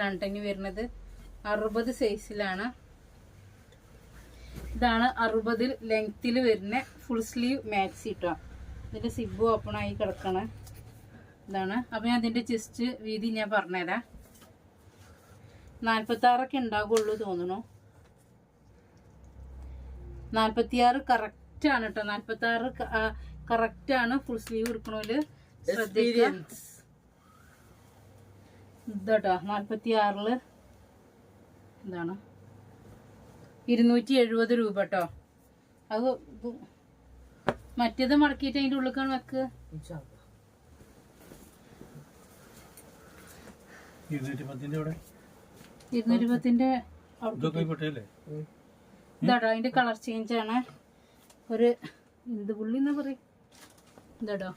സൈസിലാണ് ഇനി വരുന്നത് അറുപത് സൈസിലാണ് ഇതാണ് അറുപതിൽ ലെങ്ത്തിൽ വരുന്ന ഫുൾ സ്ലീവ് മാക്സി ഇട്ടോ. ഇതിന്റെ സിബ് ഓപ്പൺ ആയി കിടക്കണ. ഇതാണ്. അപ്പൊ ഞാൻ അതിന്റെ ചെസ്റ്റ് വീതി ഞാൻ പറഞ്ഞുതരാം. നാൽപ്പത്തി ആറൊക്കെ ഉണ്ടാകുള്ളൂ തോന്നുന്നു. നാൽപ്പത്തിയാറ് കറക്റ്റ് ആണ് കേട്ടോ നാൽപ്പത്തി ആറ് കറക്റ്റ് ആണ് ഫുൾ സ്ലീവ് എടുക്കണോൽ ശ്രദ്ധിക്കുക ഇതാട്ടോ നാൽപ്പത്തി ആറിൽ എന്താണ് ഇരുന്നൂറ്റി എഴുപത് രൂപ കേട്ടോ അത് മറ്റേത് മടക്കിയിട്ട് അതിന്റെ ഉള്ളിക്കാണ് വെക്ക്. ഇരുന്നൂറ്റി പത്തിന്റെ ഇതാട്ടോ അതിന്റെ കളർ ചേഞ്ച് ആണ്. ഒരു എന്ത് പുള്ളി എന്നാ പറയും? ഇതാട്ടോ.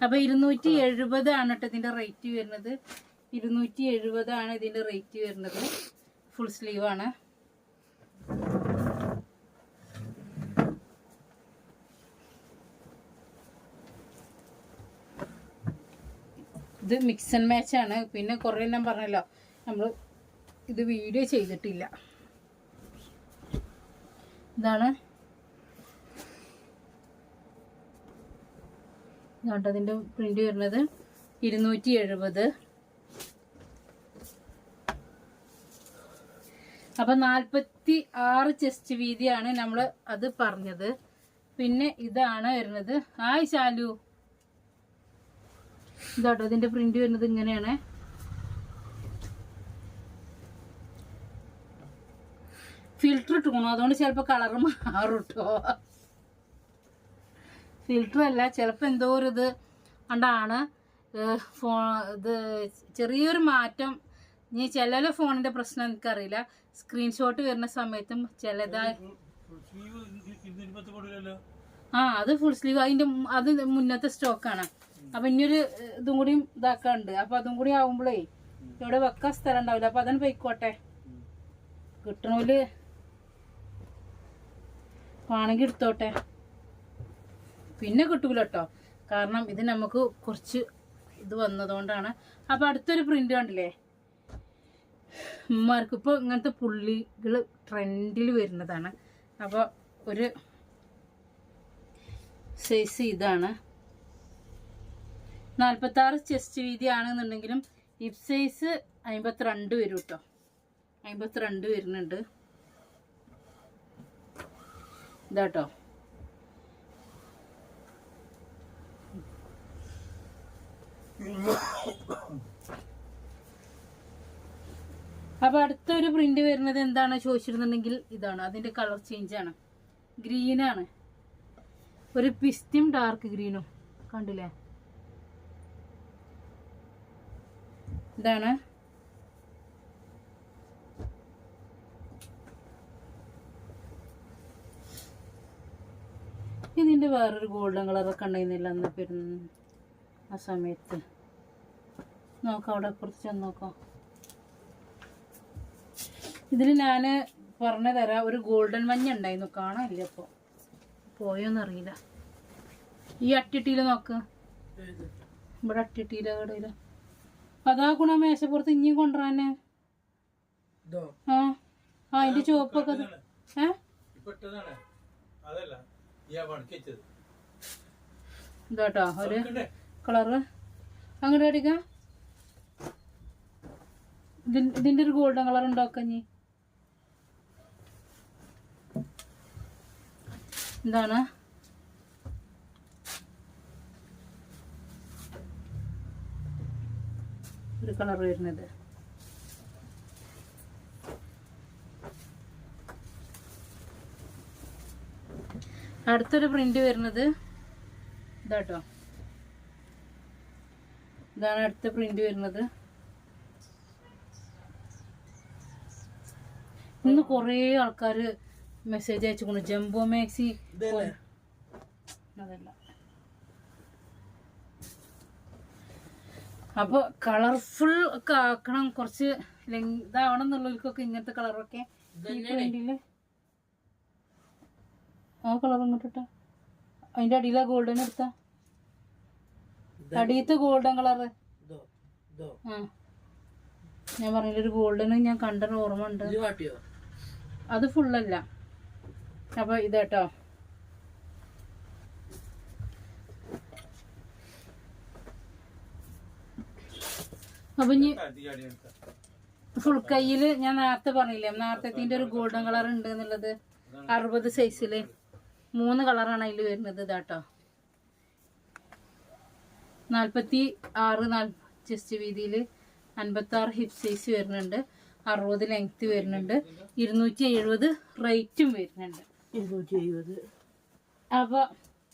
അപ്പൊ ഇരുന്നൂറ്റി എഴുപത് ആണ് കേട്ടോ ഇതിന്റെ റേറ്റ് വരുന്നത്. ഇരുന്നൂറ്റി എഴുപതാണ് ഇതിന്റെ റേറ്റ് വരുന്നത്. ഫുൾ സ്ലീവാണ് ഇത് മിക്സ് ആൻഡ് മാച്ച് ആണ്. പിന്നെ കുറേ എല്ലാം പറഞ്ഞല്ലോ. നമ്മൾ ഇത് വീഡിയോ ചെയ്തിട്ടില്ല. ഇതാണ്. അതിന്റെ പ്രിന്റ് വരുന്നത്. ഇരുന്നൂറ്റി എഴുപത് അപ്പൊ നാൽപ്പത്തി ആറ് ചെസ്റ്റ് വീതിയാണ് നമ്മൾ അത് പറഞ്ഞത്. പിന്നെ ഇതാണ് വരുന്നത്. ഹായ് ശാലു. ഇതാട്ടോ ഇതിന്റെ പ്രിന്റ് വരുന്നത് ഇങ്ങനെയാണ്. ഫിൽറ്റർ ഇട്ടുക്കണു? അതുകൊണ്ട് ചിലപ്പോ കളർ മാറും കേട്ടോ ഫിൽറ്റർ അല്ല ചിലപ്പോ എന്തോ ഒരു ഇത് കൊണ്ടാണ്. ഫോ ഇത് ചെറിയൊരു മാറ്റം ഇനി ചില ഫോണിന്റെ പ്രശ്നം എനിക്കറിയില്ല. സ്ക്രീൻഷോട്ട് വരുന്ന സമയത്തും ചിലതായി ആ അത് ഫുൾ സ്ലീവ് അതിന്റെ അത് മുന്നത്തെ സ്റ്റോക്കാണ് അപ്പൊ ഇനിയൊരു ഇതും കൂടി ഇതാക്കാണ്ട് അപ്പൊ അതും കൂടി ആവുമ്പോഴേ ഇവിടെ വെക്കാൻ സ്ഥലം ഉണ്ടാവില്ല. അപ്പൊ അതാണ് പോയിക്കോട്ടെ. കിട്ടണോൽ വേണമെങ്കിൽ എടുത്തോട്ടെ. പിന്നെ കിട്ടൂല കേട്ടോ കാരണം ഇത് നമുക്ക് കുറച്ച് ഇത് വന്നതുകൊണ്ടാണ്. അപ്പൊ അടുത്തൊരു പ്രിന്റ് കണ്ടില്ലേ? ഉമ്മാർക്ക് ഇപ്പോൾ ഇങ്ങനത്തെ പുള്ളികൾ ട്രെൻഡിൽ വരുന്നതാണ്. അപ്പോൾ ഒരു സൈസ് ഇതാണ്. നാൽപ്പത്തി ആറ് ചെസ്റ്റ് വീതി ആണെന്നുണ്ടെങ്കിലും ഹിപ് സൈസ് അമ്പത്തിരണ്ട് വരും കേട്ടോ അമ്പത്തിരണ്ട് വരുന്നുണ്ട്. ഇതാട്ടോ. അപ്പൊ അടുത്തൊരു പ്രിന്റ് വരുന്നത് എന്താണ്? ചോദിച്ചിരുന്നുണ്ടെങ്കിൽ ഇതാണ്. അതിന്റെ കളർ ചേഞ്ച് ആണ്. ഗ്രീനാണ് ഒരു പിസ്റ്റും ഡാർക്ക് ഗ്രീനും കണ്ടില്ലേ? ഇതാണ്. ഇതിന്റെ വേറൊരു ഗോൾഡൻ കളറൊക്കെ ഉണ്ടായിരുന്നില്ല അന്ന് പെരുന്ന ആ സമയത്ത്. നോക്കാം അവിടെ കുറച്ച് നോക്കാം. ഇതിൽ ഞാൻ പറഞ്ഞു തരാം ഒരു ഗോൾഡൻ മഞ്ഞ ഉണ്ടായിരുന്നു. കാണാനില്ല അപ്പോൾ പോയോന്നറിയില്ല ഈ അട്ടിട്ടിയിൽ നോക്ക്. ഇവിടെ അട്ടിട്ടിയില കടയില അതാ ഗുണ മേശപ്പുറത്ത് ഇനിയും കൊണ്ടുവരാനെ. ആ. അതിന്റെ ചുവപ്പൊക്കെ. ഏ? ഇതാട്ടോ ഒരു കളറ്. അങ്ങോട്ട് അടിക്കാം. ഇതിന്റെ ഒരു ഗോൾഡൻ കളർ ഉണ്ടാക്കഞ്ഞി എന്താണ്? ഒരു കളർ വരുന്നത്. അടുത്തൊരു പ്രിന്റ് വരുന്നത് ഇതാട്ടോ. ഇതാണ് അടുത്ത പ്രിന്റ് വരുന്നത്. ഇന്ന് കുറേ ആൾക്കാര് മെസ്സേജ് അയച്ചു ജംബോ മാക്സി അതല്ല അപ്പൊ കളർഫുൾ ഒക്കെ ആക്കണം കുറച്ച് ഇതാവണം എന്നുള്ളവർക്കൊക്കെ ഇങ്ങനത്തെ കളറൊക്കെ ആ കളർ ഇങ്ങോട്ടിട്ട അതിന്റെ അടിയിലാ ഗോൾഡൻ എടുത്ത. അടിയത്തെ ഗോൾഡൻ കളറ് ആ. ഞാൻ പറഞ്ഞൊരു ഗോൾഡൻ ഞാൻ കണ്ട ഓർമ്മ ഉണ്ട്. അത് ഫുള്ളല്ല അപ്പൊ ഇതേട്ടോ. അപ്പൊ ഇനി ഫുൾ കയ്യിൽ ഞാൻ നേരത്തെ പറഞ്ഞില്ലേ നേരത്തെ ഒരു ഗോൾഡൻ കളർ ഉണ്ട് എന്നുള്ളത് അറുപത് സൈസിൽ മൂന്ന് കളറാണ് അതിൽ വരുന്നത് ഇതാട്ടോ. നാൽപ്പത്തി ആറ് ചെസ്റ്റ് വീതിയിൽ അൻപത്തി ആറ് ഹിപ്പ് സൈസ് വരുന്നുണ്ട്. അറുപത് ലെങ്ത് വരുന്നുണ്ട്. ഇരുന്നൂറ്റി എഴുപത് റേറ്റും വരുന്നുണ്ട്. ഇരുന്നൂറ്റി എഴുപത് അപ്പൊ